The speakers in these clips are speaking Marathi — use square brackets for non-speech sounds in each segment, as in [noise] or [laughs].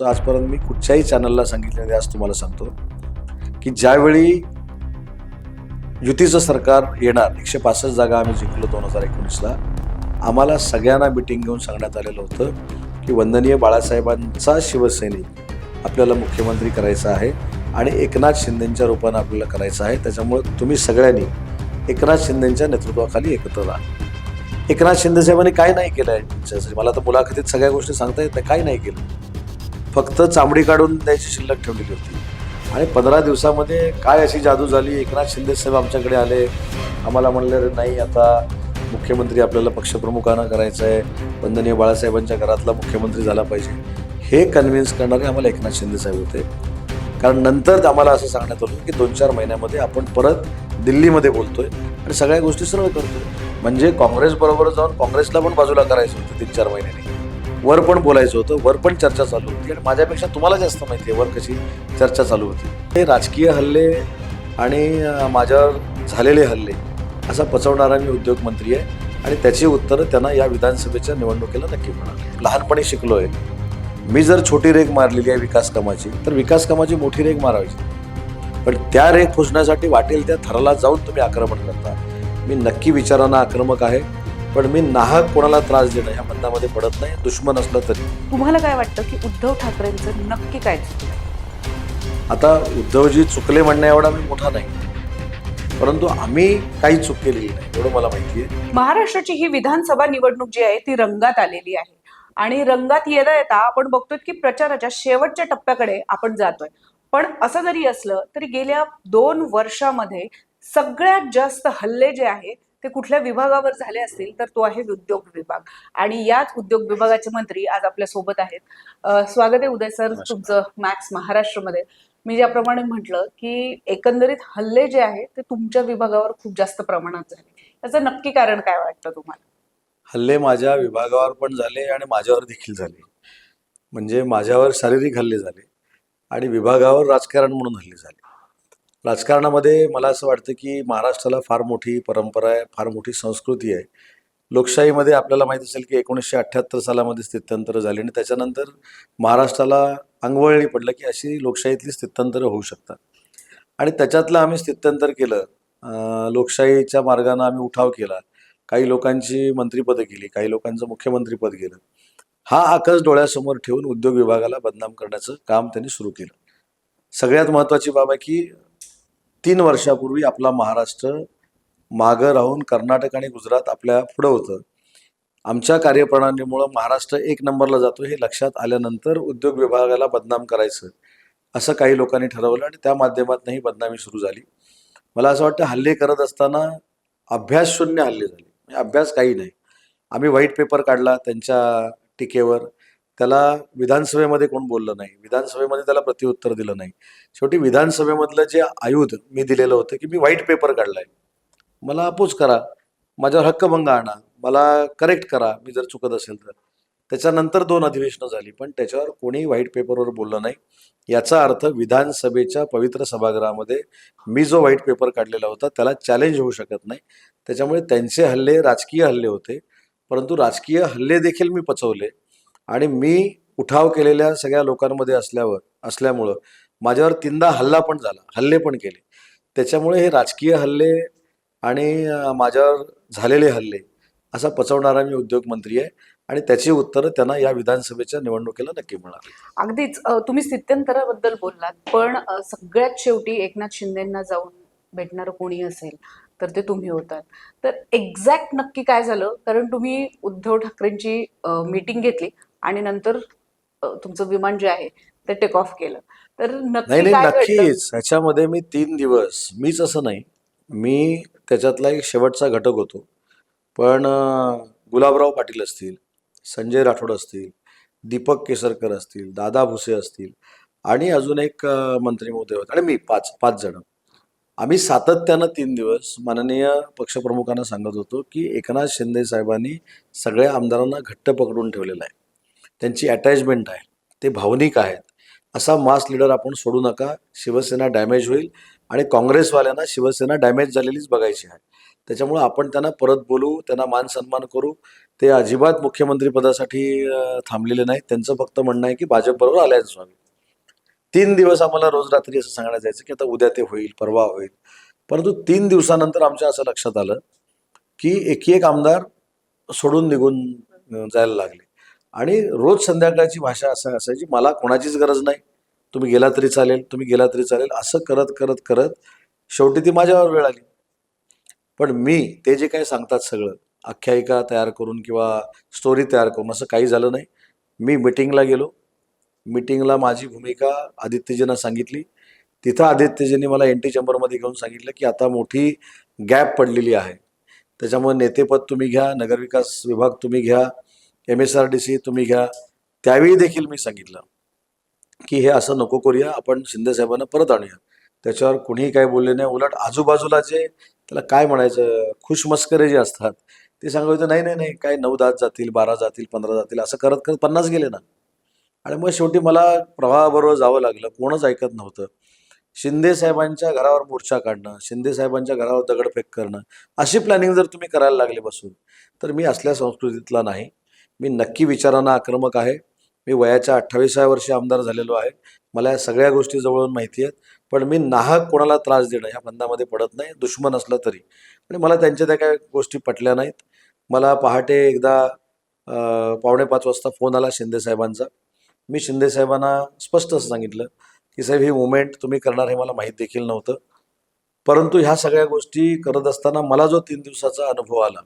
आजपर्यंत मी कुठच्याही चॅनलला सांगितलेले आज तुम्हाला सांगतो. की ज्यावेळी युतीचं सरकार येणार एकशे पासष्ट जागा आम्ही जिंकलो दोन हजार एकोणीसला आम्हाला सगळ्यांना मिटिंग घेऊन सांगण्यात आलेलं होतं की वंदनीय बाळासाहेबांचा शिवसैनिक आपल्याला मुख्यमंत्री करायचा आहे आणि एकनाथ शिंदेच्या रूपानं आपल्याला करायचं आहे. त्याच्यामुळे तुम्ही सगळ्यांनी एकनाथ शिंदेच्या नेतृत्वाखाली एकत्र राहा. एकनाथ शिंदे साहेबांनी काय नाही केलं आहे मला तर मुलाखतीत सगळ्या गोष्टी सांगता येत नाही काय नाही केलं. फक्त चामडी काढून द्यायची शिल्लक ठेवलेली होती. आणि पंधरा दिवसामध्ये काय अशी जादू झाली? एकनाथ शिंदे साहेब आमच्याकडे आले. आम्हाला म्हणले नाही आता मुख्यमंत्री आपल्याला पक्षप्रमुखांना करायचं आहे वंदनीय बाळासाहेबांच्या घरातला मुख्यमंत्री झाला पाहिजे. हे कन्व्हिन्स करणारे आम्हाला एकनाथ शिंदे साहेब होते. कारण नंतर आम्हाला असं सांगण्यात आलं की दोन चार महिन्यामध्ये आपण परत दिल्लीमध्ये बोलतोय आणि सगळ्या गोष्टी सरळ करतोय. म्हणजे काँग्रेसबरोबर जाऊन काँग्रेसला पण बाजूला करायचं होतं तीन चार महिन्यांनी. वर पण बोलायचं होतं वर पण चर्चा चालू होती आणि माझ्यापेक्षा तुम्हाला जास्त माहिती आहे वर कशी चर्चा चालू होती. हे राजकीय हल्ले आणि माझ्यावर झालेले हल्ले असा पचवणारा मी उद्योगमंत्री आहे आणि त्याची उत्तरं त्यांना या विधानसभेच्या निवडणुकीला नक्की मिळाली लहानपणी शिकलो आहे मी जर छोटी रेग मारलेली आहे विकास कामाची तर विकास कामाची मोठी रेग मारायची. पण त्या रेग पुसण्यासाठी वाटेल त्या थराला जाऊन तुम्ही आक्रमण करता. मी नक्की विचारांना आक्रमक आहे. पण मी नाहक कोणाला त्रास देणं या बंधामध्ये पडत नाही दुश्मन असलं तरी. तुम्हाला काय वाटतं की उद्धव ठाकरेंचं नक्की काय चुकलं? आता उद्धवजी चुकले म्हणण्या एवढा मी मोठा नाही. परंतु आम्ही काही चूक केलेली नाही एवढं मला माहिती आहे. महाराष्ट्राची ही विधानसभा निवडणूक जी आहे ती रंगात आलेली आहे. आणि रंगात येता येता आपण बघतोय की प्रचाराच्या शेवटच्या टप्प्याकडे आपण जातोय. पण असं जरी असलं तरी गेल्या दोन वर्षामध्ये सगळ्यात जास्त हल्ले जे आहे ते कुठल्या विभागावर झाले असतील तर तो आहे उद्योग विभाग. आणि याच उद्योग विभागाचे मंत्री आज आपल्यासोबत आहेत. स्वागत आहे उदय सर. तुमचं मॅक्स महाराष्ट्रमध्ये. मी ज्याप्रमाणे म्हटलं की एकंदरीत हल्ले जे आहे ते तुमच्या विभागावर खूप जास्त प्रमाणात झाले. त्याचं नक्की कारण काय वाटतं तुम्हाला? हल्ले माझ्या विभागावर पण झाले आणि माझ्यावर देखील झाले. म्हणजे माझ्यावर शारीरिक हल्ले झाले आणि विभागावर राजकारण म्हणून हल्ले झाले. राजकारणामध्ये मला असं वाटतं की महाराष्ट्राला फार मोठी परंपरा आहे फार मोठी संस्कृती आहे. लोकशाहीमध्ये आपल्याला माहीत असेल की एकोणीसशे अठ्ठ्याहत्तर सालामध्ये स्थित्यंतर झाली आणि त्याच्यानंतर महाराष्ट्राला अंगवळणी पडलं की अशी लोकशाहीतली स्थित्यंतरं होऊ शकतात. आणि त्याच्यातलं आम्ही स्थित्यंतर केलं. लोकशाहीच्या मार्गानं आम्ही उठाव केला. काही लोकांची मंत्रिपदं केली काही लोकांचं मुख्यमंत्रीपद गेलं. हा आकाश डोळ्यासमोर ठेवून उद्योग विभागाला बदनाम करण्याचं काम त्यांनी सुरू केलं. सगळ्यात महत्त्वाची बाब आहे की तीन वर्षापूर्वी आपला महाराष्ट्र मागं राहून कर्नाटक आणि गुजरात आपल्या पुढं होतं. आमच्या कार्यप्रणालीमुळं महाराष्ट्र एक नंबरला जातो हे लक्षात आल्यानंतर उद्योग विभागाला बदनाम करायचं असं काही लोकांनी ठरवलं आणि त्या माध्यमातून ही बदनामी सुरू झाली. मला असं वाटतं हल्ले करत असताना अभ्यास शून्य हल्ले झाले. म्हणजे अभ्यास काही नाही. आम्ही व्हाईट पेपर काढला त्यांच्या टीकेवर. त्याला विधानसभेमध्ये कोण बोललं नाही? विधानसभेमध्ये त्याला प्रत्युत्तर दिलं नाही. शेवटी विधानसभेमधलं जे आयुध मी दिलेलं होतं की मी व्हाईट पेपर काढलाय. मला अपोज करा. माझ्यावर हक्कभंग आणा. मला करेक्ट करा. मी जर चुकत असेल तर. त्याच्यानंतर दोन अधिवेशनं झाली पण त्याच्यावर कोणीही व्हाईट पेपरवर बोललं नाही. याचा अर्थ विधानसभेच्या पवित्र सभागृहामध्ये मी जो व्हाईट पेपर काढलेला होता त्याला चॅलेंज होऊ शकत नाही. त्याच्यामुळे त्यांचे हल्ले राजकीय हल्ले होते. परंतु राजकीय हल्ले देखील मी पचवले. आणि मी उठाव केलेल्या सगळ्या लोकांमध्ये असल्यावर असल्यामुळं माझ्यावर तीनदा हल्ला पण झाला हल्ले पण केले. त्याच्यामुळे हे राजकीय हल्ले आणि माझ्यावर झालेले हल्ले असा पचवणारा मी उद्योगमंत्री आहे आणि त्याची उत्तरं त्यांना या विधानसभेच्या निवडणुकीला नक्की मिळणार अगदीच तुम्ही स्थित्यंतराबद्दल बोललात पण सगळ्यात शेवटी एकनाथ शिंदेना जाऊन भेटणारं कोणी असेल तर ते तुम्ही होतात. तर एक्झॅक्ट नक्की काय झालं? कारण तुम्ही उद्धव ठाकरेंची मीटिंग घेतली. आणि नंतर तुमचं विमान जे आहे ते टेक ऑफ केलं. तर नाही नाही नक्कीच. ह्याच्यामध्ये मी तीन दिवस मीच असं नाही. मी त्याच्यातला एक शेवटचा घटक होतो. पण गुलाबराव पाटील असतील संजय राठोड असतील दीपक केसरकर असतील दादा भुसे असतील आणि अजून एक मंत्री महोदय होते. आणि मी पाच पाच जण. आम्ही सातत्यानं तीन दिवस माननीय पक्षप्रमुखांना सांगत होतो की एकनाथ शिंदे साहेबांनी सगळ्या आमदारांना घट्ट पकडून ठेवलेलं आहे. त्यांची अटॅचमेंट आहे ते भावनिक आहेत. असा मास लीडर आपण सोडू नका. शिवसेना डॅमेज होईल आणि काँग्रेसवाल्यांना शिवसेना डॅमेज झालेलीच बघायची आहे. त्याच्यामुळं आपण त्यांना परत बोलू त्यांना मान सन्मान करू. ते अजिबात मुख्यमंत्रीपदासाठी थांबलेले नाहीत. त्यांचं फक्त म्हणणं आहे की भाजपबरोबर अलायन्स व्हावी. तीन दिवस आम्हाला रोज रात्री असं सांगण्यात जायचं की आता उद्या ते होईल परवा होईल. परंतु तीन दिवसानंतर आमच्या असं लक्षात आलं की एकी एक आमदार सोडून निघून जायला लागले. आणि रोज संध्याकाळची भाषा असं असायची मला कोणाचीच गरज नाही. तुम्ही गेला तरी चालेल तुम्ही गेला तरी चालेल असं करत करत करत शेवटी ती माझ्यावर वेळ आली. पण मी ते जे काही सांगतात सगळं आख्यायिका तयार करून किंवा स्टोरी तयार करून असं काही झालं नाही. मी मिटिंगला गेलो. मिटिंगला माझी भूमिका आदित्यजींना सांगितली. तिथं आदित्यजींनी मला एन टी चेंबरमध्ये घेऊन सांगितलं की आता मोठी गॅप पडलेली आहे. त्याच्यामुळे नेतेपद तुम्ही घ्या नगरविकास विभाग तुम्ही घ्या M S R D C तुम्ही घ्या. त्यावेळी देखील मी सांगितलं की हे असं नको करूया आपण शिंदे साहेबांना परत आणूया. त्याच्यावर कुणीही काय बोलले नाही. उलट आजूबाजूला जे त्याला काय म्हणायचं खुशमस्करे जे असतात ते सांगायचं नाही नाही नाही काय नऊ दहा जातील बारा जातील पंधरा जातील असं करत करत पन्नास गेले ना. आणि मग शेवटी मला प्रवाहाबरोबर जावं लागलं. कोणच ऐकत नव्हतं. शिंदे साहेबांच्या घरावर मोर्चा काढणं शिंदे साहेबांच्या घरावर दगडफेक करणं अशी प्लॅनिंग जर तुम्ही करायला लागले बसून तर मी असल्या संस्कृतीतला नाही. मी नक्की विचारांना आक्रमक आहे. मी वयाच्या अठ्ठावीसाव्या वर्षी आमदार झालेलो आहे. मला या सगळ्या गोष्टी जवळून माहिती आहेत. पण मी नाहक कोणाला त्रास देणं ह्या बंधामध्ये पडत नाही. दुश्मन असलं तरी. आणि मला त्यांच्या त्या काय गोष्टी पटल्या नाहीत. मला पहाटे एकदा पावणे पाच वाजता फोन आला शिंदेसाहेबांचा मी शिंदेसाहेबांना स्पष्ट असं सांगितलं की साहेब ही मुवमेंट तुम्ही करणार हे मला माहीत देखील नव्हतं. परंतु ह्या सगळ्या गोष्टी करत असताना मला जो तीन दिवसाचा अनुभव आला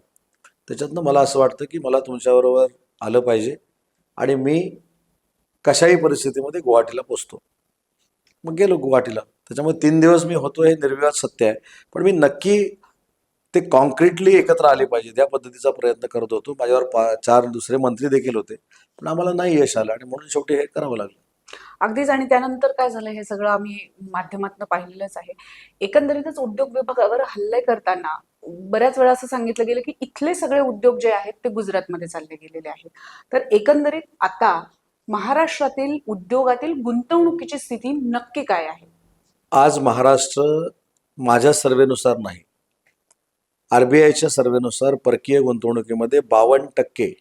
त्याच्यातनं मला असं वाटतं की मला तुमच्याबरोबर आलं पाहिजे आणि मी कशाही परिस्थितीमध्ये गुवाहाटीला पोचतो. मग गेलो गुवाहाटीला. त्याच्यामुळे तीन दिवस मी होतो हे निर्विवाद सत्य आहे. पण मी नक्की ते कॉन्क्रीटली एकत्र आले पाहिजे त्या पद्धतीचा प्रयत्न करत होतो. माझ्यावर पा चार दुसरे मंत्री देखील होते. पण आम्हाला नाही यश आलं आणि म्हणून शेवटी हे करावं लागलं. अगदीच. आणि त्यानंतर काय झालं? हे सगळं आम्ही माध्यमातून पाहिलेलंच आहे. एकंदरीतच उद्योग विभागावर हल्ले करताना बऱ्याच वेळा असं सांगितलं गेलं की इथले सगळे उद्योग जे आहेत ते गुजरातमध्ये चालले गेलेले आहेत. तर एकंदरीत आता महाराष्ट्रातील उद्योगातील गुंतवणुकीची स्थिती नक्की काय आहे? आज महाराष्ट्र माझ्या सर्वेनुसार नाही. आरबीआयच्या बी सर्वेनुसार परकीय गुंतवणुकीमध्ये बावन्न टक्के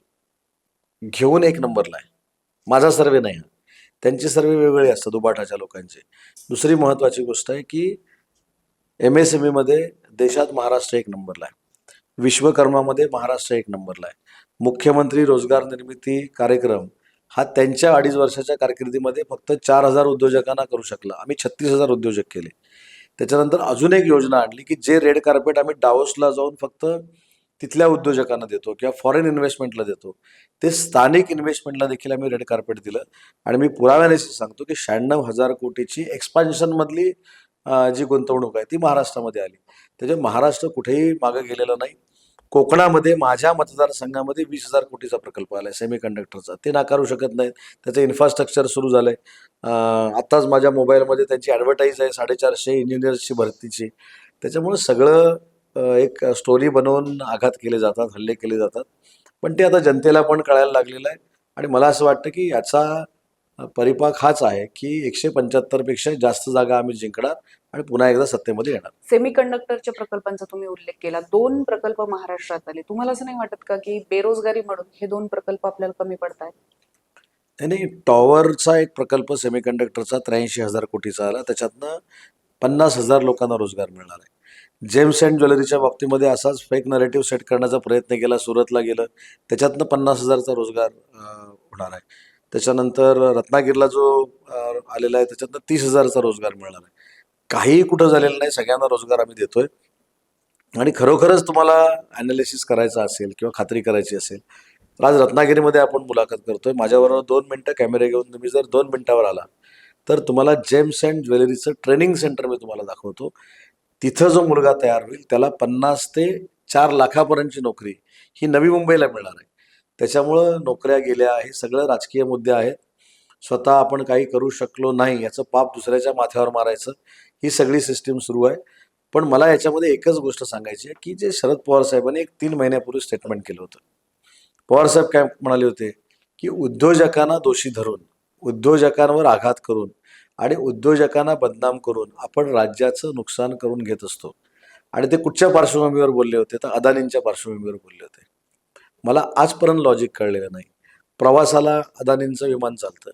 घेऊन एक नंबरला आहे. माझा सर्वे नाही. त्यांचे सर्वे वेगवेगळे असतात उबाठाच्या लोकांचे. दुसरी महत्त्वाची गोष्ट आहे की एम एस एम ईमध्ये देशात महाराष्ट्र एक नंबरला आहे. विश्वकर्मामध्ये महाराष्ट्र एक नंबरला आहे. मुख्यमंत्री रोजगार निर्मिती कार्यक्रम हा त्यांच्या अडीच वर्षाच्या कारकिर्दीमध्ये फक्त चार हजार उद्योजकांना करू शकला. आम्ही छत्तीस हजार उद्योजक केले. त्याच्यानंतर अजून एक योजना आणली की जे रेड कार्पेट आम्ही डावोसला जाऊन फक्त तिथल्या उद्योजकांना देतो किंवा फॉरेन इन्व्हेस्टमेंटला देतो. ते स्थानिक इन्व्हेस्टमेंटला देखील आम्ही रेड कार्पेट दिलं. आणि मी पुराव्याने सांगतो की शहाण्णव हजार कोटीची एक्सपान्शनमधली जी गुंतवणूक आहे ती महाराष्ट्रामध्ये आली. त्याच्यामुळे महाराष्ट्र कुठेही मागं गेलेलं नाही. कोकणामध्ये माझ्या मतदारसंघामध्ये वीस हजार कोटीचा प्रकल्प आला सेमी कंडक्टरचा ते नाकारू शकत नाहीत. त्याचं इन्फ्रास्ट्रक्चर सुरू झालं आहे आत्ताच माझ्या मोबाईलमध्ये त्यांची ॲडव्हर्टाईज आहे साडेचारशे इंजिनियर्सची भरतीची. त्याच्यामुळे सगळं एक स्टोरी बनवून आघात केले जातात हल्ले केले जातात. पण ते आता जनतेला पण कळायला लागलेलं आहे. आणि मला असं वाटतं की याचा परिपाक हाच आहे की एकशे पंच्याहत्तरपेक्षा जास्त जागा आम्ही जिंकणार आणि पुन्हा एकदा सत्तेमध्ये येणार. सेमी कंडक्टरच्या प्रकल्पांचा तुम्ही उल्लेख केला. दोन प्रकल्प महाराष्ट्रात आले. तुम्हाला असं नाही वाटत का की बेरोजगारी म्हणून हे दोन प्रकल्प आपल्याला कमी पडत आहेत नाही नाही. टॉवरचा एक प्रकल्प सेमीकंडक्टरचा त्र्याऐंशी हजार कोटीचा आला. त्याच्यातनं पन्नास हजार लोकांना रोजगार मिळणार आहे. जेम्स अँड ज्वेलरीच्या बाबतीमध्ये असाच फेक नरेटिव्ह सेट करण्याचा प्रयत्न केला. सुरतला गेलं. त्याच्यातनं पन्नास हजारचा रोजगार होणार आहे. त्याच्यानंतर रत्नागिरीला जो आलेला आहे त्याच्यातनं तीस हजारचा रोजगार मिळणार आहे. काहीही कुठं झालेलं नाही सगळ्यांना रोजगार आम्ही देतोय. आणि खरोखरच तुम्हाला अनालिसिस करायचं असेल किंवा खात्री करायची असेल तर आज रत्नागिरीमध्ये आपण मुलाखत करतोय. माझ्याबरोबर दोन मिनटं कॅमेरे घेऊन तुम्ही जर दोन मिनटावर आला तर तुम्हाला जेम्स अँड ज्वेलरीचं ट्रेनिंग सेंटर मी तुम्हाला दाखवतो. तिथं जो मुलगा तयार होईल त्याला पन्नास ते चार लाखापर्यंतची नोकरी ही नवी मुंबईला मिळणार आहे. त्याच्यामुळं नोकऱ्या गेल्या हे सगळं राजकीय मुद्दे आहेत. स्वतः आपण काही करू शकलो नाही याचं पाप दुसऱ्याच्या माथ्यावर मारायचं ही सगळी सिस्टीम सुरू आहे. पण मला याच्यामध्ये एकच गोष्ट सांगायची आहे की जे शरद पवार साहेबांनी एक तीन महिन्यापूर्वी स्टेटमेंट केलं होतं. पवार साहेब काय म्हणाले होते की उद्योजकांना दोषी धरून उद्योजकांवर आघात करून आणि उद्योजकांना बदनाम करून आपण राज्याचं नुकसान करून घेत असतो. आणि ते कुठच्या पार्श्वभूमीवर बोलले होते तर अदानींच्या पार्श्वभूमीवर बोलले होते. मला आजपर्यंत लॉजिक कळलेलं नाही. प्रवासाला अदानींचं विमान चालतं.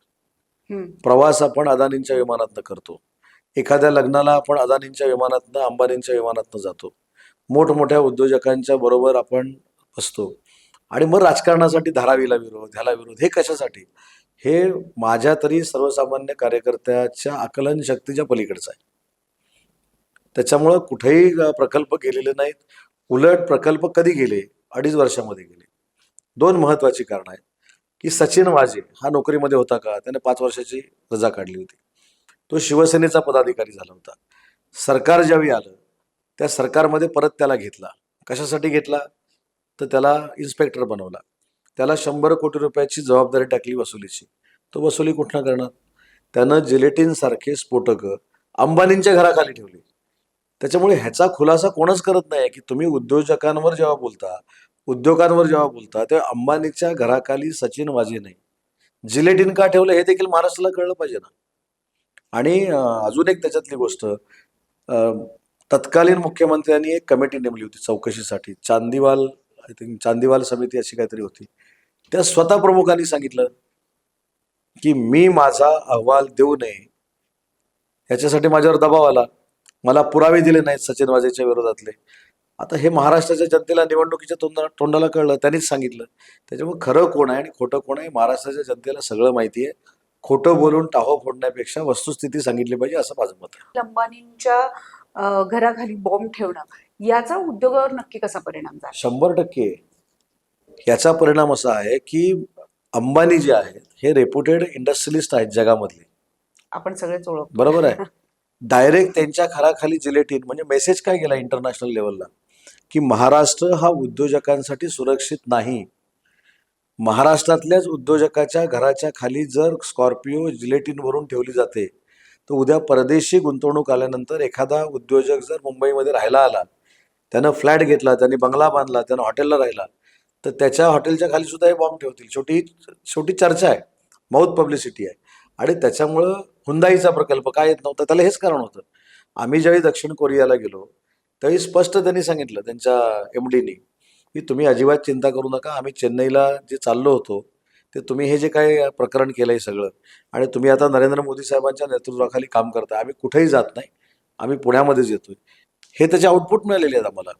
प्रवास आपण अदानींच्या विमानातनं करतो. एखाद्या लग्नाला आपण अदानींच्या विमानातनं अंबानींच्या विमानातनं जातो. मोठमोठ्या उद्योजकांच्या बरोबर आपण बसतो. आणि मग राजकारणासाठी धारावीला विरोध ह्याला विरोध हे कशासाठी? हे माझ्या तरी सर्वसामान्य कार्यकर्त्याच्या आकलन शक्तीच्या पलीकडचं आहे. त्याच्यामुळं कुठेही प्रकल्प गेलेले नाहीत. उलट प्रकल्प कधी गेले? अडीच वर्षामध्ये गेले. दोन महत्वाची कारणं आहेत. की सचिन वाजे हा नोकरीमध्ये होता का? त्याने पाच वर्षाची रजा काढली होती. तो शिवसेनेचा पदाधिकारी झाला होता. सरकार ज्यावेळी आलं त्या सरकारमध्ये परत त्याला घेतला. कशासाठी घेतला? तर त्याला इन्स्पेक्टर बनवला. त्याला शंभर कोटी रुपयाची जबाबदारी टाकली वसुलीची. तो वसुली कुठनं करणार? त्यानं जिलेटिन सारखे स्फोटकं अंबानींच्या घराखाली ठेवली. त्याच्यामुळे ह्याचा खुलासा कोणच करत नाही की तुम्ही उद्योजकांवर जेव्हा बोलता उद्योगांवर जेव्हा बोलता तेव्हा अंबानीच्या घराखाली सचिन वाजे नाही. जिलेटिन का ठेवलं हे देखील महाराष्ट्राला कळलं पाहिजे ना. आणि अजून एक त्याच्यातली गोष्ट तत्कालीन मुख्यमंत्र्यांनी एक कमिटी नेमली होती चौकशीसाठी. चांदीवाल आय थिंक चांदीवाल समिती अशी काहीतरी होती. त्या स्वतः प्रमुखांनी सांगितलं की मी माझा अहवाल देऊ नये. याच्यासाठी माझ्यावर दबाव आला. मला पुरावे दिले नाहीत सचिन वाजेच्या विरोधातले. आता हे महाराष्ट्राच्या जनतेला निवडणुकीच्या तोंडा तोंडाला कळलं त्यांनीच सांगितलं. त्याच्यामुळे खरं कोण आहे आणि खोटं कोण आहे महाराष्ट्राच्या जनतेला सगळं माहिती आहे. खोटं बोलून टाहो फोडण्यापेक्षा वस्तुस्थिती सांगितली पाहिजे असं माझं मत आहे. अंबानींच्या घराखाली बॉम्ब ठेवणं याचा उद्योगावर नक्की कसा परिणाम झाला? शंभर टक्के. याचा परिणाम असा आहे की अंबानी जे आहेत हे रेप्युटेड इंडस्ट्रियलिस्ट आहेत जगामधले. आपण सगळेच ओळखतो. बरोबर आहे. [laughs] डायरेक्ट त्यांच्या घराखाली जिलेटिन म्हणजे मेसेज काय गेला इंटरनॅशनल लेवलला? की महाराष्ट्र हा उद्योजकांसाठी सुरक्षित नाही. महाराष्ट्रातल्याच उद्योजकाच्या घराच्या खाली जर स्कॉर्पिओ जिलेटिनवरून ठेवली जाते तर उद्या परदेशी गुंतवणूक आल्यानंतर एखादा उद्योजक जर मुंबईमध्ये राहायला आला त्यानं फ्लॅट घेतला त्यांनी बंगला बांधला त्यानं हॉटेलला राहिला तर त्याच्या हॉटेलच्या खाली सुद्धा हे बॉम्ब ठेवतील. छोटी छोटी चर्चा आहे. माऊथ पब्लिसिटी आहे. आणि त्याच्यामुळं हुंदाईचा प्रकल्प काय येत नव्हता? त्याला हेच कारण होतं. आम्ही ज्यावेळी दक्षिण कोरियाला गेलो त्यावेळी स्पष्ट त्यांनी सांगितलं त्यांच्या एम डीनी की तुम्ही अजिबात चिंता करू नका आम्ही चेन्नईला जे चाललो होतो ते तुम्ही हे जे काय प्रकरण केलं आहे सगळं आणि तुम्ही आता नरेंद्र मोदी साहेबांच्या नेतृत्वाखाली काम करता आम्ही कुठेही जात नाही आम्ही पुण्यामध्येच येतो हे त्याचे आउटपुट मिळालेले आहेत आम्हाला.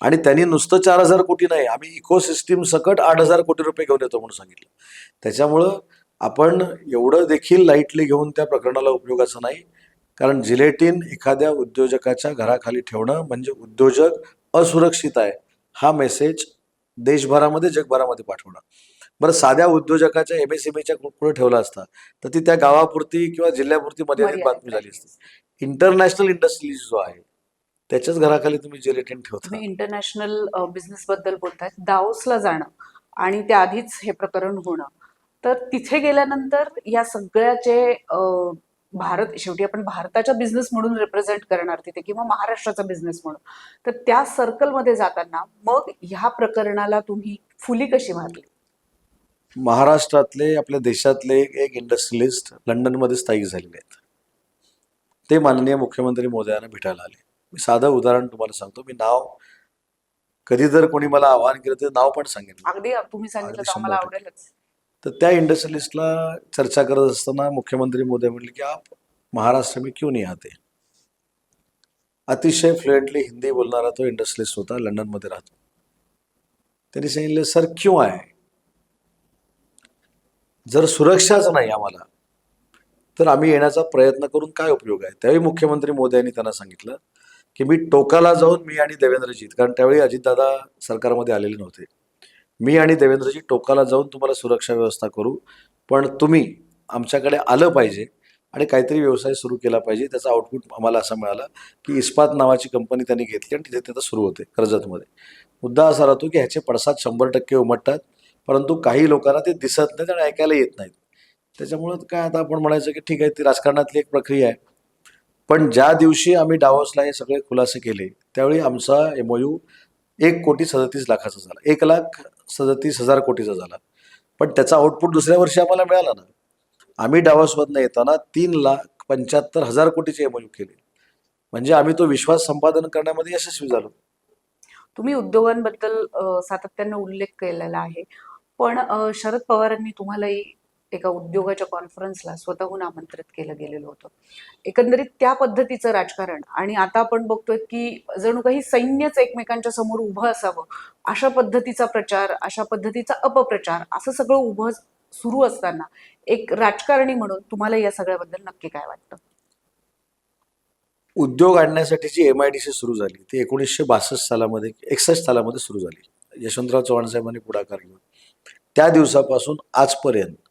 आणि त्यांनी नुसतं चार हजार कोटी नाही आम्ही इकोसिस्टीम सकट आठ हजार कोटी रुपये घेऊन येतो म्हणून सांगितलं. त्याच्यामुळं आपण एवढं देखील लाईटली घेऊन त्या प्रकरणाला उपयोगाचं नाही. कारण जिलेटिन एखाद्या उद्योजकाच्या घराखाली ठेवणं म्हणजे उद्योजक असुरक्षित आहे हा मेसेज देशभरामध्ये जगभरामध्ये पाठवणं. बरं साध्या उद्योजकाच्या एम एस च्या पुढे ठेवला असता तर ती त्या गावापुरती किंवा जिल्ह्यापुरती मर्यादित बातमी झाली असती. इंटरनॅशनल इंडस्ट्री जो आहे त्याच्याच घराखाली तुम्ही जिलेटिन ठेवता. इंटरनॅशनल बिझनेस बद्दल बोलताय दाओसला जाणं आणि त्याआधीच हे प्रकरण होणं. तर तिथे गेल्यानंतर या सगळ्याचे अ, भारत शेवटी आपण भारताच्या बिझनेस म्हणून रिप्रेझेंट करणार तिथे किंवा महाराष्ट्राचा बिझनेस म्हणून. तर त्या सर्कलमध्ये जाताना मग ह्या प्रकरणाला तुम्ही फुली कशी मारली? महाराष्ट्रातले आपल्या देशातले एक इंडस्ट्रियलिस्ट लंडनमध्ये स्थायिक झालेले आहेत. ते माननीय मुख्यमंत्री मोदयांना भेटायला आले. मी साधं उदाहरण तुम्हाला सांगतो. मी नाव कधी जर कोणी मला आवाहन केलं तर नाव पण सांगेन अगदी तुम्ही सांगितलं तर तर त्या इंडस्ट्रियलिस्टला चर्चा करत असताना मुख्यमंत्री मोदी म्हटले की आप महाराष्ट्र में क्यों नहीं आते? अतिशय फ्लुएंटली हिंदी बोलणारा तो इंडस्ट्रियलिस्ट होता लंडनमध्ये राहतो. त्यांनी सांगितलं सर क्यों आहे जर सुरक्षाच नाही आम्हाला तर आम्ही येण्याचा प्रयत्न करून काय उपयोग आहे? त्यावेळी मुख्यमंत्री मोदी यांनी त्यांना सांगितलं की मी टोकाला जाऊन मी आणि देवेंद्रजीत कारण त्यावेळी अजितदादा सरकारमध्ये आलेले नव्हते. मी आणि देवेंद्रजी टोकाला जाऊन तुम्हाला सुरक्षा व्यवस्था करू. पण तुम्ही आमच्याकडे आलं पाहिजे आणि काहीतरी व्यवसाय सुरू केला पाहिजे. त्याचा आउटपुट आम्हाला असं मिळाला की इस्पात नावाची कंपनी त्यांनी घेतली आणि तिथे तिथं सुरू होते कर्जतमध्ये. मुद्दा असा राहतो की ह्याचे पडसाद शंभर टक्के उमटतात परंतु काही लोकांना ते दिसत नाहीत आणि ऐकायला येत नाहीत. त्याच्यामुळं काय आता आपण म्हणायचं की ठीक आहे ती राजकारणातली एक प्रक्रिया आहे. पण ज्या दिवशी आम्ही डावसला हे सगळे खुलासे केले त्यावेळी आमचा एमओयू एक कोटी सदतीस लाखाचा झाला. एक लाख सदतीस हजार कोटीचा झाला. पण त्याचा आउटपुट दुसऱ्या वर्षी आम्हाला मिळाला ना. आम्ही डावसमधनं येताना तीन लाख पंच्याहत्तर हजार कोटीचे एमओयू केले. म्हणजे आम्ही तो विश्वास संपादन करण्यामध्ये यशस्वी झालो. तुम्ही उद्योगांबद्दल सातत्यानं उल्लेख केलेला आहे. पण शरद पवारांनी तुम्हालाही एका उद्योगाच्या कॉन्फरन्सला स्वतःहून आमंत्रित केलं गेलेलं होतं. एकंदरीत त्या पद्धतीचं राजकारण आणि आता आपण बघतोय की जणू काही सैन्यच एकमेकांच्या समोर उभं असावं अशा पद्धतीचा प्रचार अशा पद्धतीचा अपप्रचार असं सगळं उभं सुरू असताना एक राजकारणी म्हणून तुम्हाला या सगळ्याबद्दल नक्की काय वाटतं? उद्योग आणण्यासाठी जी एम आय डी सी सुरू झाली ती एकोणीसशे बासष्ट सालामध्ये एकसष्ट सालामध्ये सुरू झाली. यशवंतराव चव्हाण साहेबांनी पुढाकार घेऊन. त्या दिवसापासून आजपर्यंत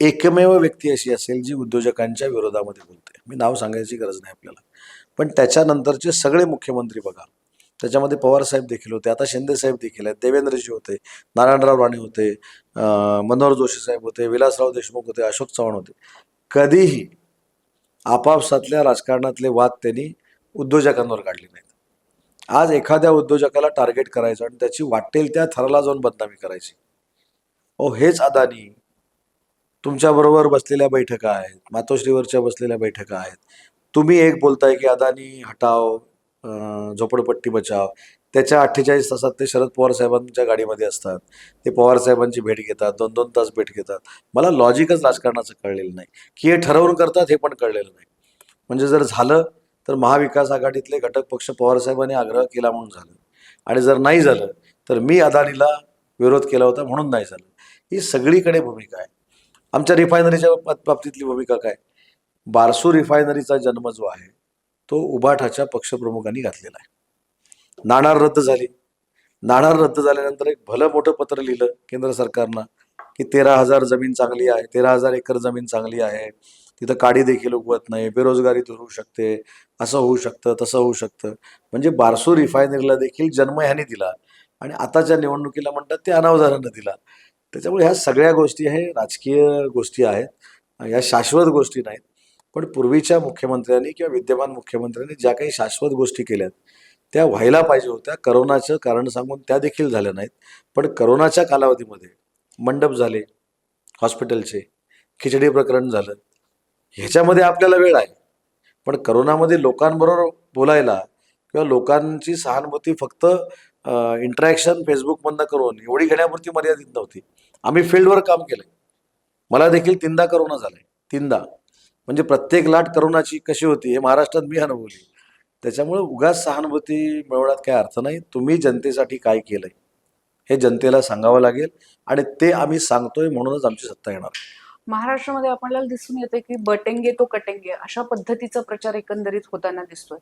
एकमेव व्यक्ती अशी असेल जी उद्योजकांच्या विरोधामध्ये बोलते. मी नाव सांगायची गरज नाही आपल्याला. पण त्याच्यानंतरचे सगळे मुख्यमंत्री बघा. त्याच्यामध्ये पवार साहेब देखील होते आता शिंदेसाहेब देखील आहेत देवेंद्रजी होते नारायणराव राणे होते मनोहर जोशी साहेब होते विलासराव देशमुख होते अशोक चव्हाण होते. कधीही आपापसातल्या राजकारणातले वाद त्यांनी उद्योजकांवर काढले नाहीत. आज एखाद्या उद्योजकाला टार्गेट करायचं आणि त्याची वाटेल त्या थराला जाऊन बदनामी करायची. ओ हेच अदानी तुमच्याबरोबर बसलेल्या बैठका आहेत मातोश्रीवरच्या बसलेल्या बैठका आहेत. तुम्ही एक बोलताय की अदानी हटाव झोपडपट्टी बचाव त्याच्या अठ्ठेचाळीस तासात ते शरद पवार साहेबांच्या गाडीमध्ये असतात. ते पवार साहेबांची भेट घेतात दोन दोन तास भेट घेतात. मला लॉजिकच राजकारणाचं कळलेलं नाही. की हे ठरवून करतात हे पण कळलेलं नाही. म्हणजे जर झालं तर महाविकास आघाडीतले घटक पक्ष पवार साहेबांनी आग्रह केला म्हणून झालं. आणि जर नाही झालं तर मी अदानीला विरोध केला होता म्हणून नाही झालं. ही सगळीकडे भूमिका आहे. आमच्या रिफायनरीच्या बाबतीतली भूमिका काय? बारसू रिफायनरीचा जन्म जो आहे तो उभाठाच्या पक्षप्रमुखांनी घातलेला आहे. नाणार रद्द झाली. नाणार रद्द झाल्यानंतर एक भलं मोठं पत्र लिहिलं केंद्र सरकारनं की तेरा हजार जमीन चांगली आहे तेरा हजार एकर जमीन चांगली आहे तिथं काडी देखील उगवत नाही बेरोजगारी दूर होऊ शकते असं होऊ शकतं तसं होऊ शकतं. म्हणजे बारसू रिफायनरीला देखील जन्म ह्याने दिला आणि आताच्या निवडणुकीला म्हणतात ते अनावधानानं दिला. त्याच्यामुळे ह्या सगळ्या गोष्टी हे राजकीय गोष्टी आहेत या शाश्वत गोष्टी नाहीत. पण पूर्वीच्या मुख्यमंत्र्यांनी किंवा विद्यमान मुख्यमंत्र्यांनी ज्या काही शाश्वत गोष्टी केल्यात त्या व्हायला पाहिजे होत्या. करोनाचं कारण सांगून त्या देखील झाल्या नाहीत. पण करोनाच्या कालावधीमध्ये मंडप झाले हॉस्पिटलचे खिचडी प्रकरण झालं. ह्याच्यामध्ये आपल्याला वेळ आहे. पण करोनामध्ये लोकांबरोबर बोलायला किंवा लोकांची सहानुभूती फक्त इंटरॅक्शन फेसबुकमधनं करून एवढी घेण्यापुरती मर्यादित नव्हती. आम्ही फील्डवर काम केलंय. मला देखील तीनदा करोना झालाय. तीनदा. म्हणजे प्रत्येक लाट करोनाची कशी होती हे महाराष्ट्रात मी अनुभवली. त्याच्यामुळे उगाच सहानुभूती मिळवण्यात काय अर्थ नाही. तुम्ही जनतेसाठी काय केलंय हे जनतेला सांगावं लागेल आणि ते आम्ही सांगतोय म्हणूनच आमची सत्ता येणार. महाराष्ट्रामध्ये आपल्याला दिसून येते की बटेंगे तो कटेंगे अशा पद्धतीचा प्रचार एकंदरीत होताना दिसतोय.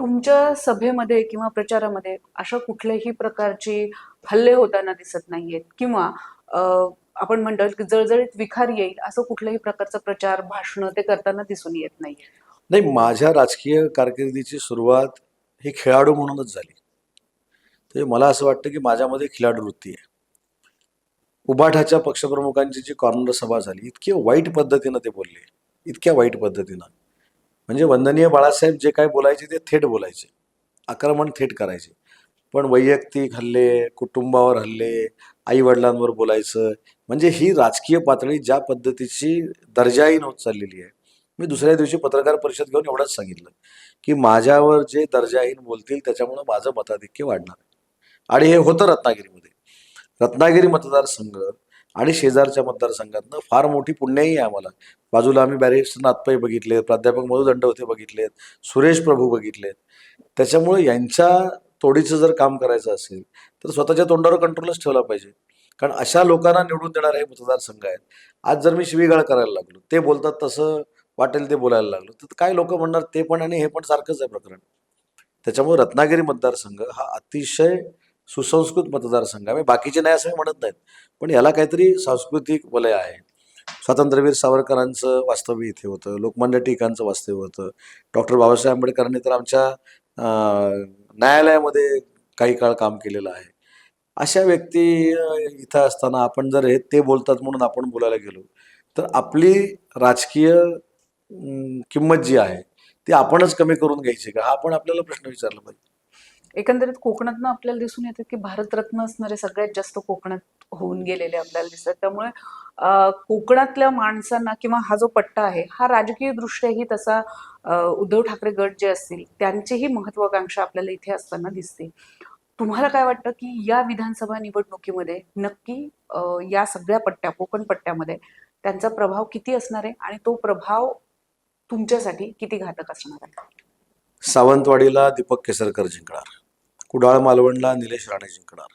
तुमच्या सभेमध्ये किंवा प्रचारामध्ये अशा कुठल्याही प्रकारची हल्ले होताना दिसत नाहीयेत किंवा आपण म्हणतो की जळजळीत विखार येईल असं कुठल्याही प्रकारचा प्रचार भाषण ते करताना दिसून येत नाहीये नाही माझ्या राजकीय कारकिर्दीची सुरुवात ही खेळाडू म्हणूनच झाली. तर मला असं वाटतं की माझ्यामध्ये खिलाडू वृत्ती आहे. उबाठाच्या पक्षप्रमुखांची जी कॉर्नर सभा झाली इतकी वाईट पद्धतीनं ते बोलले. इतक्या वाईट पद्धतीनं. म्हणजे वंदनीय बाळासाहेब जे काय बोलायचे ते थेट बोलायचे. आक्रमण थेट करायचे. पण वैयक्तिक हल्ले कुटुंबावर हल्ले आईवडिलांवर बोलायचं म्हणजे ही राजकीय पातळी ज्या पद्धतीची दर्जाहीन होत चाललेली आहे. मी दुसऱ्या दिवशी पत्रकार परिषद घेऊन एवढंच सांगितलं की माझ्यावर जे दर्जाहीन बोलतील त्याच्यामुळं माझं मताधिक्य वाढणार आणि हे होतं रत्नागिरीमध्ये. रत्नागिरी मतदारसंघ आणि शेजारच्या मतदारसंघातनं फार मोठी पुण्याही आहे आम्हाला. बाजूला आम्ही बॅरिस्टर नाथपै बघितले प्राध्यापक मधु दंडवते बघितलेत सुरेश प्रभू बघितलेत. त्याच्यामुळे यांच्या तोडीचं जर काम करायचं असेल तर स्वतःच्या तोंडावर कंट्रोलच ठेवला पाहिजे. कारण अशा लोकांना निवडून देणारे हे मतदारसंघ आहेत. आज जर मी शिवीगाळ करायला लागलो ते बोलतात तसं वाटेल ते बोलायला लागलो तर काय लोक म्हणणार ते पण आणि हे पण सारखंच आहे प्रकरण. त्याच्यामुळे रत्नागिरी मतदारसंघ हा अतिशय सुसंस्कृत मतदारसंघ आहे बाकीचे नाही असं मी म्हणत नाहीत. पण याला काहीतरी सांस्कृतिक वलय आहे. स्वातंत्र्यवीर सावरकरांचं वास्तव्य इथे होतं. लोकमान्य टिकांचं वास्तव्य होतं. डॉक्टर बाबासाहेब आंबेडकरांनी तर आमच्या न्यायालयामध्ये काही काळ काम केलेलं आहे. अशा व्यक्ती इथं असताना आपण जर हे ते बोलतात म्हणून आपण बोलायला गेलो तर आपली राजकीय किंमत जी आहे ती आपणच कमी करून घ्यायची का? हा आपण आपल्याला प्रश्न विचारला पाहिजे. एकंदरीत कोकणातनं आपल्याला दिसून येतं की भारतरत्न असणारे सगळ्यात जास्त कोकणात होऊन गेलेले आपल्याला दिसतात. त्यामुळे कोकणातल्या माणसांना किंवा हा जो पट्टा आहे हा राजकीय दृष्ट्याही तसा उद्धव ठाकरे गट जे असतील त्यांचीही महत्वाकांक्षा आपल्याला इथे असताना दिसते. तुम्हाला काय वाटतं की या विधानसभा निवडणुकीमध्ये नक्की या सगळ्या पट्ट्या कोकण पट्ट्यामध्ये त्यांचा प्रभाव किती असणार आहे आणि तो प्रभाव तुमच्यासाठी किती घातक असणार आहे? सावंतवाडीला दीपक केसरकर जिंकणार. कुडाळ मालवणला निलेश राणे जिंकणार.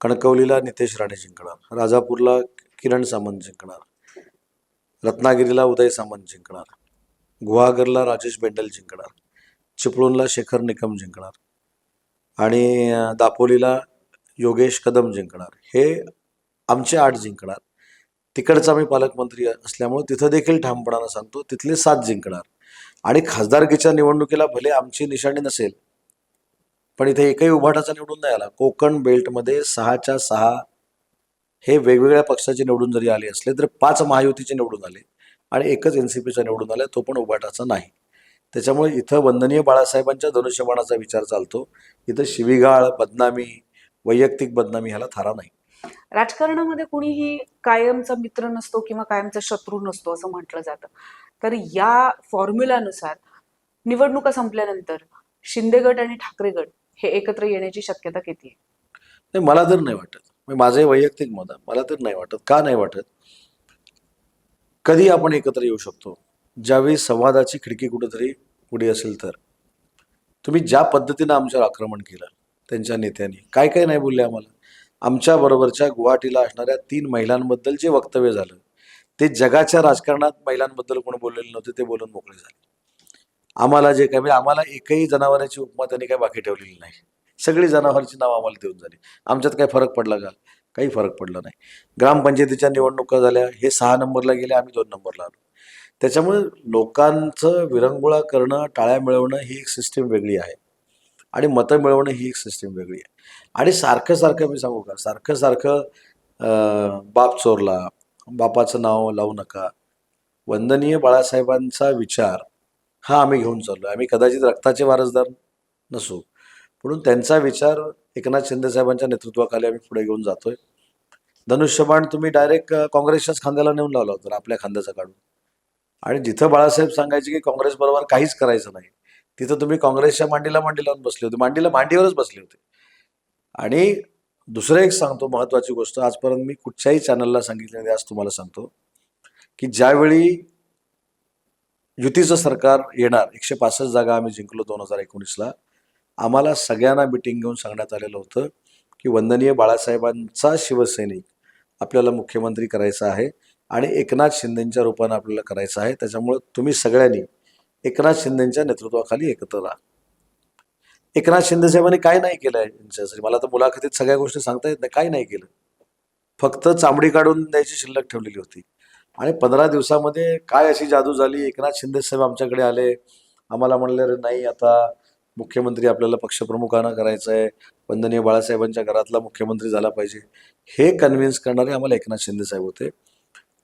कणकवलीला नितेश राणे जिंकणार. राजापूरला किरण सामंत जिंकणार. रत्नागिरीला उदय सामंत जिंकणार. गुहागरला राजेश बेंडल जिंकणार. चिपळूणला शेखर निकम जिंकणार. आणि दापोलीला योगेश कदम जिंकणार. हे आमचे आठ जिंकणार. तिकडचा मी पालकमंत्री असल्यामुळे तिथं देखील ठामपणानं सांगतो तिथले सात जिंकणार. आणि खासदारकीच्या निवडणुकीला भले आमची निशाणी नसेल पण इथे एकही उभाटाचा निवडून नाही आला. कोकण बेल्टमध्ये सहाच्या सहा हे वेगवेगळ्या पक्षाचे निवडून जरी आले असले तर पाच महायुतीचे निवडून आले आणि एकच एन सी पीचा निवडून आला तो पण उभाटाचा नाही. त्याच्यामुळे इथं वंदनीय बाळासाहेबांच्या धनुष्यबाणाचा विचार चालतो. इथं शिवीगाळ बदनामी वैयक्तिक बदनामी ह्याला थारा नाही. राजकारणामध्ये कुणीही कायमचा मित्र नसतो किंवा कायमचा शत्रू नसतो असं म्हटलं जातं. तर या फॉर्म्युलानुसार निवडणुका संपल्यानंतर शिंदे गट आणि ठाकरे गट हे एकत्र येण्याची शक्यता किती आहे? नाही मला तर नाही वाटत. माझे माझं वैयक्तिक मत आहे. मला तर नाही वाटत. का नाही वाटत? कधी आपण एकत्र येऊ शकतो? ज्यावेळी संवादाची खिडकी कुठेतरी पुढे असेल तर. तुम्ही ज्या पद्धतीनं आमच्यावर आक्रमण केलं त्यांच्या नेत्यांनी काय काय नाही बोलले आम्हाला? आमच्या बरोबरच्या गुवाहाटीला असणाऱ्या तीन महिलांबद्दल जे वक्तव्य झालं ते जगाच्या राजकारणात महिलांबद्दल कोण बोललेले नव्हते ते बोलून मोकळे झाले. आम्हाला जे काय म्हणजे आम्हाला एकही जनावरांची उपमा त्यांनी काही बाकी ठेवलेली नाही. सगळी जनावरांची नावं आम्हाला देऊन झाली. आमच्यात काही फरक पडला का? काही फरक पडला नाही. ग्रामपंचायतीच्या निवडणुका झाल्या हे सहा नंबरला गेले आम्ही दोन नंबरला आलो. त्याच्यामुळे लोकांचं विरंगुळा करणं टाळ्या मिळवणं ही एक सिस्टीम वेगळी आहे. आणि मतं मिळवणं ही एक सिस्टीम वेगळी आहे. आणि सारखं सारखं मी सांगू का? सारखं सारखं बाप चोरला बापाचं नाव लावू नका. वंदनीय बाळासाहेबांचा विचार हा आम्ही घेऊन चाललो आम्ही कदाचित रक्ताचे वारसदार नसू. म्हणून त्यांचा विचार एकनाथ शिंदे साहेबांच्या नेतृत्वाखाली आम्ही पुढे घेऊन जातोय. धनुष्यबाण तुम्ही डायरेक्ट काँग्रेसच्याच खांद्याला नेऊन लावला होता आपल्या खांद्याचा काढून. आणि जिथं बाळासाहेब सांगायचे की काँग्रेस बरोबर काहीच करायचं नाही तिथं तुम्ही काँग्रेसच्या मांडीला मांडी लावून बसले होते. मांडीला मांडीवरच बसले होते. आणि दुसरं एक सांगतो महत्वाची गोष्ट आजपर्यंत मी कुठच्याही चॅनलला सांगितलेली आज तुम्हाला सांगतो की ज्यावेळी युतीचं सरकार येणार. एकशे पासष्ट जागा आम्ही जिंकलो दोन हजार एकोणीसला. आम्हाला सगळ्यांना मिटिंग घेऊन सांगण्यात आलेलं होतं की वंदनीय बाळासाहेबांचा शिवसैनिक आपल्याला मुख्यमंत्री करायचा आहे आणि एकनाथ शिंदेच्या रूपानं आपल्याला करायचं आहे. त्याच्यामुळं तुम्ही सगळ्यांनी एकनाथ शिंदेच्या नेतृत्वाखाली एकत्र राहा. एकनाथ शिंदे साहेबांनी काय नाही केलं आहे यांच्यासाठी? मला तर मुलाखतीत सगळ्या गोष्टी सांगता येत नाही. काय नाही केलं? फक्त चामडी काढून द्यायची शिल्लक ठेवलेली होती. आणि पंधरा दिवसामध्ये काय अशी जादू झाली? एकनाथ शिंदे साहेब आमच्याकडे आले. आम्हाला म्हणले "अरे नाही आता मुख्यमंत्री आपल्याला पक्षप्रमुखांना करायचं आहे वंदनीय बाळासाहेबांच्या घरातला मुख्यमंत्री झाला पाहिजे. हे कन्व्हिन्स करणारे आम्हाला एकनाथ शिंदे साहेब होते.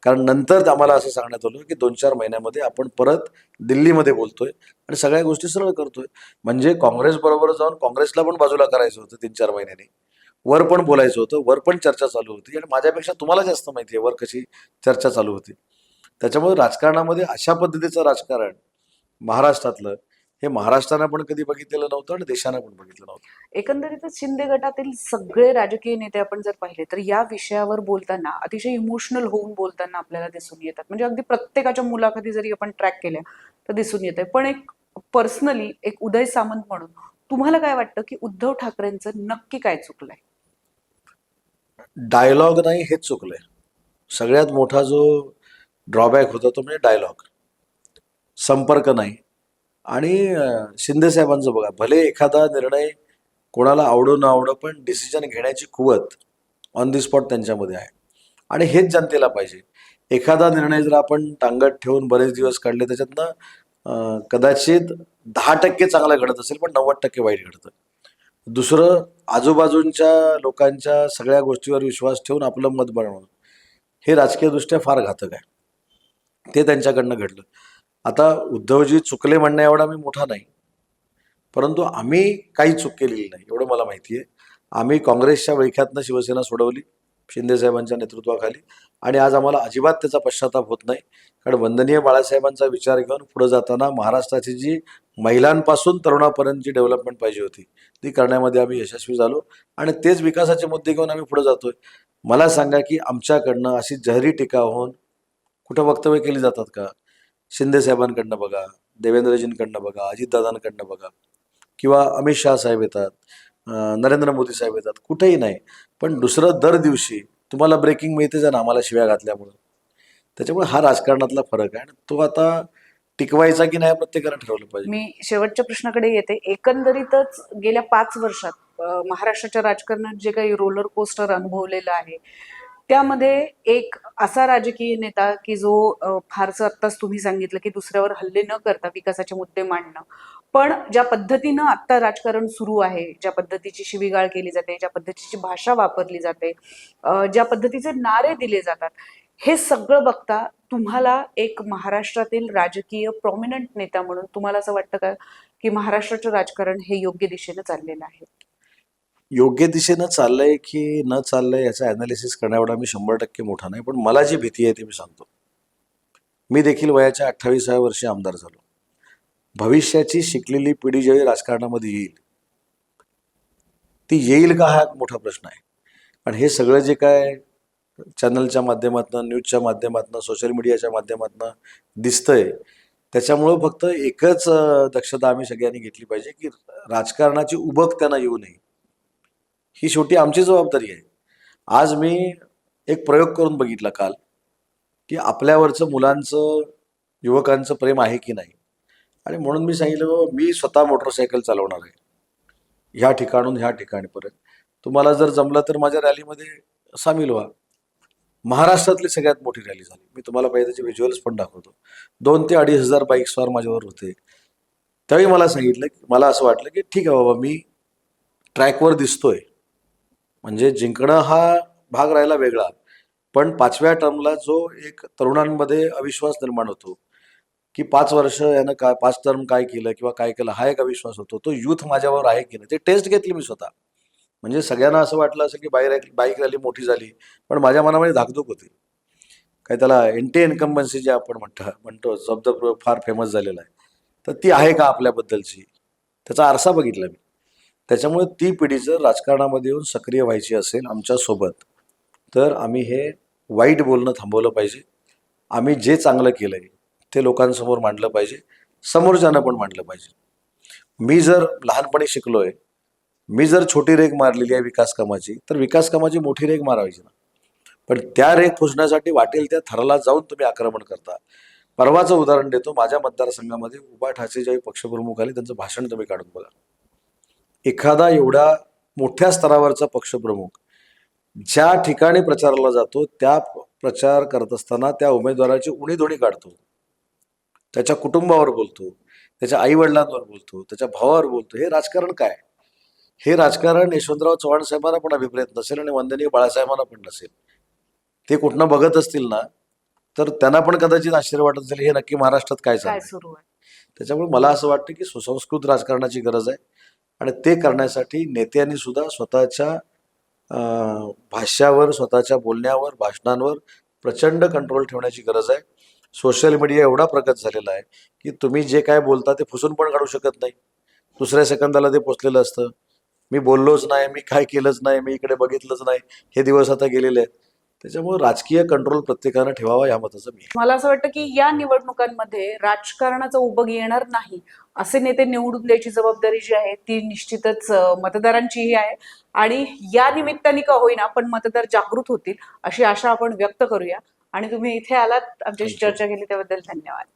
कारण नंतर आम्हाला असं सांगण्यात आलं की दोन चार महिन्यामध्ये आपण परत दिल्लीमध्ये बोलतोय आणि सगळ्या गोष्टी सरळ करतोय. म्हणजे काँग्रेस बरोबर जाऊन काँग्रेसला पण बाजूला करायचं होतं तीन चार महिन्यांनी. वर पण बोलायचं होतं वर पण चर्चा चालू होती आणि माझ्यापेक्षा तुम्हाला जास्त माहिती आहे वर कशी चर्चा चालू होती. त्याच्यामुळे राजकारणामध्ये अशा पद्धतीचं राजकारण महाराष्ट्रातलं हे महाराष्ट्रानं पण कधी बघितलेलं नव्हतं आणि देशानं पण बघितलं नव्हतं. एकंदरीतच शिंदे गटातील सगळे राजकीय नेते आपण जर पाहिले तर या विषयावर बोलताना अतिशय इमोशनल होऊन बोलताना आपल्याला दिसून येतात. म्हणजे अगदी प्रत्येकाच्या मुलाखती जरी आपण ट्रॅक केल्या तर दिसून येत आहे पण एक पर्सनली एक उदय सामंत म्हणून तुम्हाला काय वाटतं की उद्धव ठाकरेंचं नक्की काय चुकलंय? डायलॉग नाही हेच चुकलंय. सगळ्यात मोठा जो ड्रॉबॅक होता तो म्हणजे डायलॉग. संपर्क नाही. आणि शिंदेसाहेबांचं शिंदे साहेबांचं बघा भले एखादा निर्णय कोणाला आवडो न आवडो पण डिसिजन घेण्याची कुवत ऑन दी स्पॉट त्यांच्यामध्ये आहे. आणि हेच जनतेला पाहिजे. एखादा निर्णय जर आपण टांगत ठेवून बरेच दिवस काढले त्याच्यातनं कदाचित दहा टक्के चांगला घडत असेल पण नव्वद टक्के वाईट घडतं. दुसरं आजूबाजूंच्या लोकांच्या सगळ्या गोष्टीवर विश्वास ठेवून आपलं मत बनवणं हे राजकीयदृष्ट्या फार घातक आहे. ते त्यांच्याकडनं घडलं. आता उद्धवजी चुकले म्हणण्या एवढा मी मोठा नाही. परंतु आम्ही काही चूक केलेली नाही एवढं मला माहिती आहे. आम्ही काँग्रेसच्या वैख्यातनं शिवसेना सोडवली. शिंदे साहेबांच्या नेतृत्वाखाली. आणि आज आम्हाला अजिबात त्याचा पश्चाताप होत नाही. कारण वंदनीय बाळासाहेबांचा विचार घेऊन पुढे जाताना महाराष्ट्राची जी महिलांपासून तरुणापर्यंतची डेव्हलपमेंट पाहिजे होती ती करण्यामध्ये आम्ही यशस्वी झालो. आणि तेच विकासाचे मुद्दे घेऊन आम्ही पुढे जातोय. मला सांगा की आमच्याकडनं अशी जहरी टीका होऊन कुठं वक्तव्य केली जातात का? शिंदे साहेबांकडनं बघा देवेंद्रजींकडनं बघा अजितदादांकडनं बघा. किंवा अमित शाह साहेब येतात. नरेंद्र मोदी साहेब येतात. कुठेही नाही. पण दुसरं दर दिवशी तुम्हाला ब्रेकिंग मिळतेच आहे ना आम्हाला शिव्या घातल्यामुळं. त्याच्यामुळे हा राजकारणातला फरक आहे. आणि तो आता टिकवायचा की नाही प्रत्येकाला ठरवलं पाहिजे. मी शेवटच्या प्रश्नाकडे येते. एकंदरीतच गेल्या पाच वर्षात महाराष्ट्राच्या राजकारणात जे काही रोलर कोस्टर अनुभवलेलं आहे त्यामध्ये एक असा राजकीय नेता की जो फारसं आत्ताच तुम्ही सांगितलं की दुसऱ्यावर हल्ले न करता विकासाचे मुद्दे मांडणं पण ज्या पद्धतीनं आत्ता राजकारण सुरू आहे ज्या पद्धतीची शिवीगाळ केली जाते ज्या पद्धतीची भाषा वापरली जाते ज्या पद्धतीचे नारे दिले जातात हे सगळं बघता तुम्हाला एक महाराष्ट्रातील राजकीय प्रॉमिनंट नेता म्हणून तुम्हाला असं वाटतं का की महाराष्ट्राचं राजकारण हे योग्य दिशेनं चाललेलं आहे? योग्य दिशेनं चाललंय की न चाललंय याचा अनालिसिस करण्यावर मी शंभर टक्के मोठा नाही पण मला जी भीती आहे ती मी सांगतो. मी देखील वयाच्या अठ्ठावीसाव्या वर्षी आमदार झालो. भविष्याची शिकलेली पिढी ज्यावेळी राजकारणामध्ये येईल ती येईल का हा एक मोठा प्रश्न आहे. आणि हे सगळं जे काय चॅनलच्या माध्यमातून न्यूजच्या माध्यमातून सोशल मीडियाच्या माध्यमातून दिसतंय त्याच्यामुळं फक्त एकच दक्षता आम्ही सगळ्यांनी घेतली पाहिजे की राजकारणाची उबक त्यांना येऊ नये. ही शेवटी आमची जबाबदारी आहे. आज मी एक प्रयोग करून बघितला काल की आपल्यावरचं मुलांचं युवकांचं प्रेम आहे की नाही? आणि म्हणून मी सांगितलं बाबा मी स्वतः मोटरसायकल चालवणार आहे. ह्या ठिकाणून ह्या ठिकाणीपर्यंत. तुम्हाला जर जमलं तर माझ्या रॅलीमध्ये सामील व्हा. महाराष्ट्रातली सगळ्यात मोठी रॅली झाली. मी तुम्हाला पाहिजे त्याचे व्हिज्युअल्स पण दाखवतो. दोन ते अडीच हजार बाईक माझ्यावर होते. त्यावेळी मला सांगितलं की मला असं वाटलं की ठीक आहे बाबा मी ट्रॅकवर दिसतोय. म्हणजे जिंकणं हा भाग राहिला वेगळा. पण पाचव्या टर्मला जो एक तरुणांमध्ये अविश्वास निर्माण होतो की पाच वर्ष यानं काय पाच टर्म काय केलं किंवा काय केलं हा एक विश्वास होतो. तो युथ माझ्यावर आहे की नाही ते टेस्ट घेतली मी स्वतः. म्हणजे सगळ्यांना असं वाटलं असेल की बाईक बाईक रॅली मोठी झाली पण माझ्या मनामध्ये धाकधूक होती. काय त्याला एंटी इन्कम्बन्सी जे आपण म्हणतो म्हणतो शब्द फार फेमस झालेला आहे. तर ती आहे का आपल्याबद्दलची? त्याचा आरसा बघितला मी. त्याच्यामुळे ती पिढी जर राजकारणामध्ये येऊन सक्रिय व्हायची असेल आमच्यासोबत तर आम्ही हे वाईट बोलणं थांबवलं पाहिजे. आम्ही जे चांगलं केलं आहे ते लोकांसमोर मांडलं पाहिजे. समोरच्यानं पण मांडलं पाहिजे. मी जर लहानपणी शिकलोय मी जर छोटी रेख मारलेली आहे विकास कामाची तर विकास कामाची मोठी रेख मारायची ना. पण त्या रेख पुसण्यासाठी वाटेल त्या थराला जाऊन तुम्ही आक्रमण करता. परवाचं उदाहरण देतो. माझ्या मतदारसंघामध्ये उभा ठाचे ज्यावेळी पक्षप्रमुख आले त्यांचं भाषण तुम्ही काढून बघा. एखादा एवढा मोठ्या स्तरावरचा पक्षप्रमुख ज्या ठिकाणी प्रचाराला जातो त्या प्रचार करत असताना त्या उमेदवाराची उणीधुणी काढतो. त्याच्या कुटुंबावर बोलतो त्याच्या आई वडिलांवर बोलतो त्याच्या भावावर बोलतो. हे राजकारण काय? हे राजकारण यशवंतराव चव्हाण साहेबांना पण अभिप्रेत नसेल आणि वंदनीय बाळासाहेबांना पण नसेल. ते कुठनं बघत असतील ना तर त्यांना पण कदाचित आश्चर्य वाटत असेल हे नक्की महाराष्ट्रात काय आहे? त्याच्यामुळे मला असं वाटतं की सुसंस्कृत राजकारणाची गरज आहे आणि ते करण्यासाठी नेत्यांनी सुद्धा स्वतःच्या भाष्यावर स्वतःच्या बोलण्यावर भाषणांवर प्रचंड कंट्रोल ठेवण्याची गरज आहे. सोशल मीडिया एवढा प्रगत झालेला आहे की तुम्ही जे काय बोलता ते फुसून पण काढू शकत नाही. दुसऱ्या सेकंदाला ते पोचलेलं असतं. मी बोललोच नाही मी काय केलंच नाही मी इकडे बघितलंच नाही. हे दिवस आता गेलेले आहेत. त्याच्यामुळे राजकीय कंट्रोल प्रत्येकानं ठेवावा या मताचं मी. मला असं वाटतं की या निवडणुकांमध्ये राजकारणाचा उभग येणार नाही असे नेते निवडून द्यायची जबाबदारी जी आहे ती निश्चितच मतदारांचीही आहे. आणि या निमित्ताने का होईना पण मतदार जागृत होतील अशी आशा आपण व्यक्त करूया. आणि तुम्ही इथे आलात आमच्याशी. चर्चा केली त्याबद्दल धन्यवाद